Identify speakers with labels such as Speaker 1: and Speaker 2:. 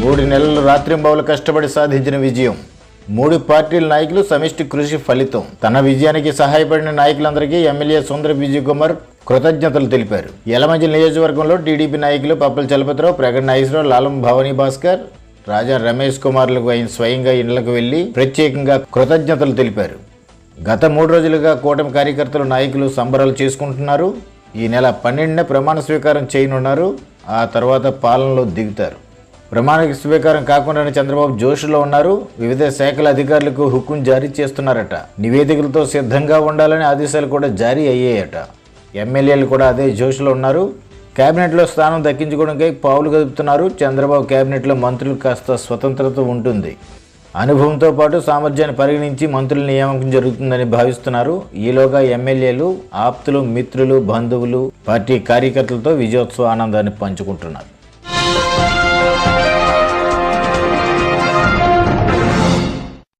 Speaker 1: మూడు నెలలు రాత్రింబవలు కష్టపడి సాధించిన విజయం. మూడు పార్టీల నాయకులు సమిష్టి కృషి ఫలితం. తన విజయానికి సహాయపడిన నాయకులందరికీ ఎమ్మెల్యే సుందర విజయ్ కుమార్ కృతజ్ఞతలు తెలిపారు. యలమంచి నియోజకవర్గంలో టీడీపీ నాయకులు పప్పల చలపతిరావు ప్రగణ నాగేశ్వరరావు లాలం భవానీ భాస్కర్ రాజా రమేష్ కుమార్లకు ఆయన స్వయంగా ఇండ్లకు వెళ్ళి ప్రత్యేకంగా కృతజ్ఞతలు తెలిపారు. గత మూడు రోజులుగా కూటమి కార్యకర్తలు నాయకులు సంబరాలు చేసుకుంటున్నారు. ఈ నెల పన్నెండున ప్రమాణ స్వీకారం చేయనున్నారు. ఆ తర్వాత పాలనలో దిగుతారు. ప్రమాణ స్వీకారం కాకుండానే చంద్రబాబు జోషులో ఉన్నారు. వివిధ శాఖల అధికారులకు హుకుం జారీ చేస్తున్నారట. నివేదికలతో సిద్ధంగా ఉండాలని ఆదేశాలు కూడా జారీ అయ్యాయట. ఎమ్మెల్యేలు కూడా అదే జోషులో ఉన్నారు. కేబినెట్లో స్థానం దక్కించుకోవడానికి పావులు కదుపుతున్నారు. చంద్రబాబు కేబినెట్లో మంత్రులు కాస్త స్వతంత్రత ఉంటుంది. అనుభవంతో పాటు సామర్థ్యాన్ని పరిగణించి మంత్రుల నియామకం జరుగుతుందని భావిస్తున్నారు. ఈలోగా ఎమ్మెల్యేలు ఆప్తులు మిత్రులు బంధువులు పార్టీ కార్యకర్తలతో విజయోత్సవ ఆనందాన్ని పంచుకుంటున్నారు.